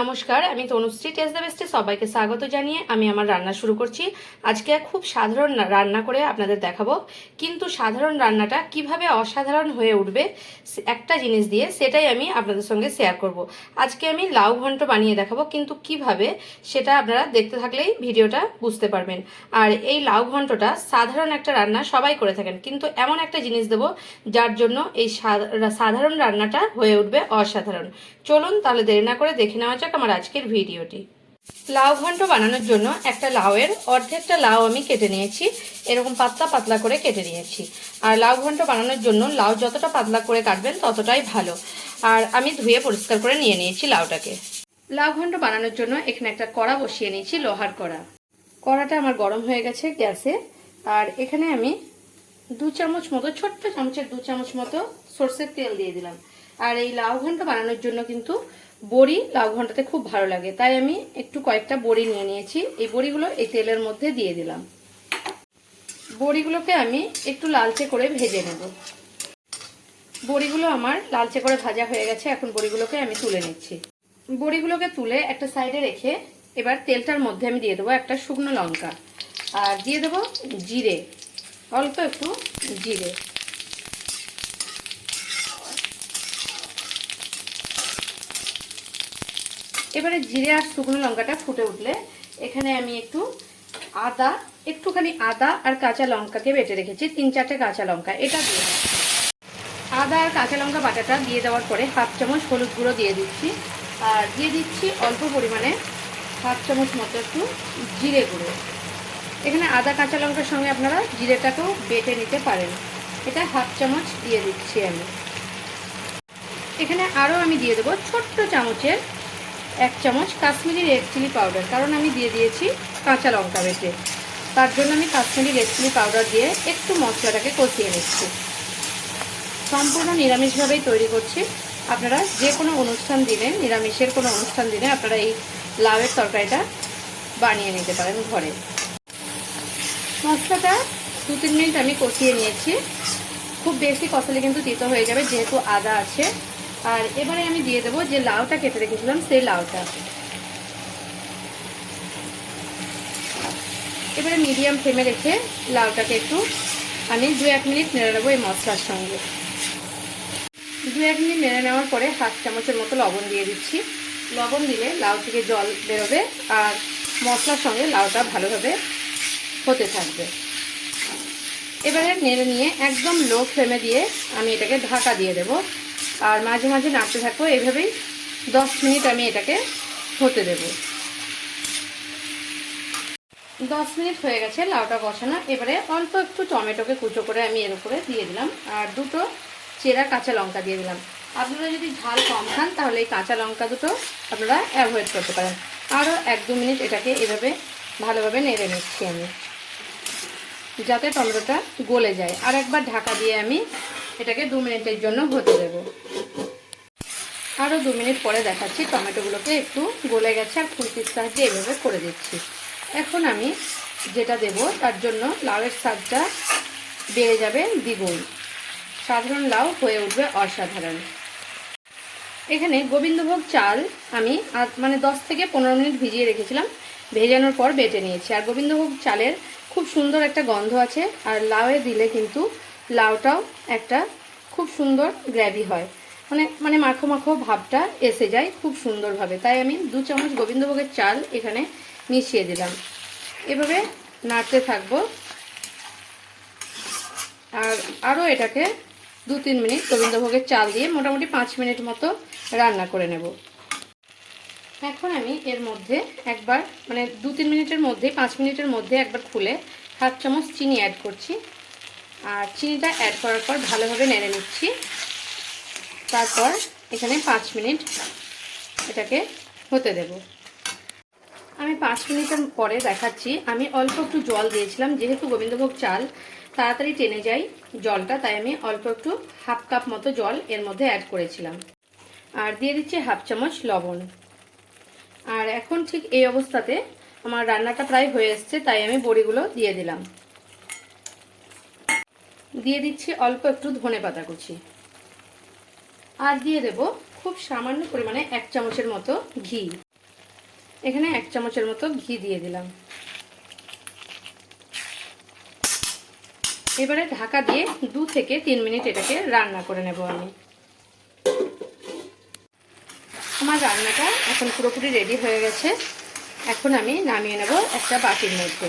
নমস্কার, আমি Tanushree test the বেস্টে সবাইকে স্বাগত জানিয়ে আমি আমার রান্না শুরু করছি। আজকে খুব সাধারণ রান্না করে আপনাদের দেখাবো। কিন্তু সাধারণ রান্নাটা কীভাবে অসাধারণ হয়ে উঠবে একটা জিনিস দিয়ে সেটাই আমি আপনাদের সঙ্গে শেয়ার করব। আজকে আমি লাউ ঘন্ট বানিয়ে দেখাবো, কিন্তু কীভাবে সেটা আপনারা দেখতে থাকলেই ভিডিওটা বুঝতে পারবেন। আর এই লাউ ঘন্টটা সাধারণ একটা রান্না সবাই করে থাকেন, কিন্তু এমন একটা জিনিস দেবো যার জন্য এই সাধারণ রান্নাটা হয়ে উঠবে অসাধারণ। চলুন তাহলে দেরি না করে দেখে নেওয়া যাক আমার আজকের ভিডিওটি। লাউ ঘন্ট বানানোর জন্য একটা লাউয়ের অর্ধেকটা লাউ আমি কেটে নিয়েছি, এরকম পাতলা পাতলা করে কেটে নিয়েছি। আর লাউ ঘন্ট বানানোর জন্য লাউ যতটা পাতলা করে কাটবেন ততটাই ভালো। আর আমি ধুয়ে পরিষ্কার করে নিয়ে নিয়েছি লাউটাকে। লাউ ঘন্ট বানানোর জন্য এখানে একটা কড়া বসিয়ে নিয়েছি লোহার কড়া। কড়াটা আমার গরম হয়ে গেছে গ্যাসে। আর এখানে আমি দু চামচ মতো, ছোট্ট চামচের দু চামচ মতো সর্ষের তেল দিয়ে দিলাম। আর এই লাউ ঘন্ট বানানোর জন্য কিন্তু বড়ি লাউ ঘন্টাতে খুব ভালো লাগে। তাই আমি একটু কয়েকটা বড়ি নিয়ে নিয়েছি। এই বড়িগুলো এই তেলের মধ্যে দিয়ে দিলাম। বড়িগুলোকে আমি একটু লালচে করে ভেজে নেব। বড়িগুলো আমার লালচে করে ভাজা হয়ে গেছে। এখন বড়িগুলোকে আমি তুলে নিচ্ছি। বড়িগুলোকে তুলে একটা সাইডে রেখে এবার তেলটার মধ্যে আমি দিয়ে দেবো একটা শুকনো লঙ্কা। আর দিয়ে দেবো জিরে। অল্প একটু জিরে। এবারে জিরে আর শুকনো লঙ্কাটা ফুটে উঠলে এখানে আমি একটু আদা, একটুখানি আদা আর কাঁচা লঙ্কাকে বেটে রেখেছি, তিন চারটে কাঁচা লঙ্কা। এটা দিয়ে আদা আর কাঁচা লঙ্কা বাটাটা দিয়ে দেওয়ার পরে হাফ চামচ হলুদ গুঁড়ো দিয়ে দিচ্ছি। আর দিয়ে দিচ্ছি অল্প পরিমাণে হাফ চামচ মতো একটু জিরে গুঁড়ো। এখানে আদা, কাঁচা লঙ্কার সঙ্গে আপনারা জিরেটাকেও বেটে নিতে পারেন। এটা হাফ চামচ দিয়ে দিচ্ছি আমি। এখানে আরও আমি দিয়ে দেবো ছোট্ট চামচের এক চামচ কাশ্মীরি রেড চিলি পাউডার কারণ আমি দিয়ে দিয়েছি কাঁচা লঙ্কা বেটে। তার জন্য আমি কাশ্মীরি রেড চিলি পাউডার দিয়ে একটু মশলাটাকে কষিয়ে নিচ্ছি। সম্পূর্ণ নিরামিষভাবেই তৈরি করছি। আপনারা যে কোনো অনুষ্ঠান দিনে, নিরামিষের কোনো অনুষ্ঠান দিনে আপনারা এই লাউয়ের তরকারিটা বানিয়ে নিতে পারেন ঘরে। মশলাটা দু তিন মিনিট আমি কষিয়ে নিয়েছি। খুব বেশি কষালে কিন্তু তিতো হয়ে যাবে, যেহেতু আদা আছে। আর এবারে আমি দিয়ে দেবো যে লাউটা কেটে রেখেছিলাম, সেই লাউটা। এবারে মিডিয়াম ফ্লেমে রেখে লাউটাকে একটু আমি দু এক মিনিট নেড়ে নেব এই মশলার সঙ্গে। দু এক মিনিট নেড়ে নেওয়ার পরে হাফ চামচের মতো লবণ দিয়ে দিচ্ছি। লবণ দিলে লাউ থেকে জল বেরোবে আর মশলার সঙ্গে লাউটা ভালোভাবে হতে থাকবে। এবারে নেড়ে নিয়ে একদম লো ফ্লেমে দিয়ে আমি এটাকে ঢাকা দিয়ে দেব। আর মাঝে মাঝে নাড়তে থাকব এইভাবেই দশ মিনিট আমি এটাকে হতে দেব। দশ মিনিট হয়ে গেছে লাউটা কষানো। এবারে অল্প একটু টমেটোকে কুচো করে আমি এর উপরে দিয়ে দিলাম। আর দুটো চেরা কাঁচা লঙ্কা দিয়ে দিলাম। আপনারা যদি ঝাল কম খান, তাহলে এই কাঁচা লঙ্কা দুটো আপনারা অ্যাভয়েড করতে পারেন। আরও এক দু মিনিট এটাকে এভাবে ভালোভাবে নেড়ে নিচ্ছি আমি, যাতে টমেটোটা গলে যায়। আর একবার ঢাকা দিয়ে আমি এটাকে দু মিনিটের জন্য হতে দেব। আরও দু মিনিট পরে দেখাচ্ছি, টমেটোগুলোকে একটু গলে গেছে আর খুরপির সাহায্যে এভাবে করে দিচ্ছি। এখন আমি যেটা দেব, তার জন্য লাউয়ের স্বাদটা বেড়ে যাবে দ্বিগুণ। সাধারণ লাউ হয়ে উঠবে অসাধারণ। এখানে গোবিন্দভোগ চাল আমি মানে দশ থেকে পনেরো মিনিট ভিজিয়ে রেখেছিলাম, ভেজানোর পর বেটে নিয়েছি। আর গোবিন্দভোগ চালের খুব সুন্দর একটা গন্ধ আছে, আর লাউয়ে দিলে কিন্তু লাউটাও একটা খুব সুন্দর গ্র্যাভি হয়। মানে মানে মাখো মাখো ভাবটা এসে যায় খুব সুন্দরভাবে। তাই আমি দু চামচ গোবিন্দভোগের চাল এখানে মিশিয়ে দিলাম। এভাবে নাড়তে থাকব। আর আরও এটাকে দু তিন মিনিট গোবিন্দভোগের চাল দিয়ে মোটামুটি পাঁচ মিনিট মতো রান্না করে নেব। এখন আমি এর মধ্যে একবার মানে দু তিন মিনিটের মধ্যে পাঁচ মিনিটের মধ্যে একবার খুলে হাফ চামচ চিনি অ্যাড করছি। আর চিনিটা অ্যাড করার পর ভালোভাবে নেড়ে নিচ্ছি। তারপর এখানে পাঁচ মিনিট এটাকে হতে দেব। আমি পাঁচ মিনিটের পরে দেখাচ্ছি। আমি অল্প একটু জল দিয়েছিলাম, যেহেতু গোবিন্দভোগ চাল তাড়াতাড়ি টেনে যায় জলটা, তাই আমি অল্প একটু হাফ কাপ মতো জল এর মধ্যে অ্যাড করেছিলাম। আর দিয়ে দিচ্ছি হাফ চামচ লবণ। আর এখন ঠিক এই অবস্থাতে আমার রান্নাটা প্রায় হয়ে এসছে, তাই আমি বড়িগুলো দিয়ে দিলাম। দিয়ে দিচ্ছি অল্প একটু ধনে পাতা কুচি। আর দিয়ে দেব খুব সামান্য পরিমাণে এক চামচের মতো ঘি। এখানে এক চামচের মতো ঘি দিয়ে দিলাম। এবারে ঢাকা দিয়ে দু থেকে তিন মিনিট এটাকে রান্না করে নেব আমি। আমার রান্নাটা এখন পুরোপুরি রেডি হয়ে গেছে। এখন আমি নামিয়ে নেব একটা বাটির মধ্যে।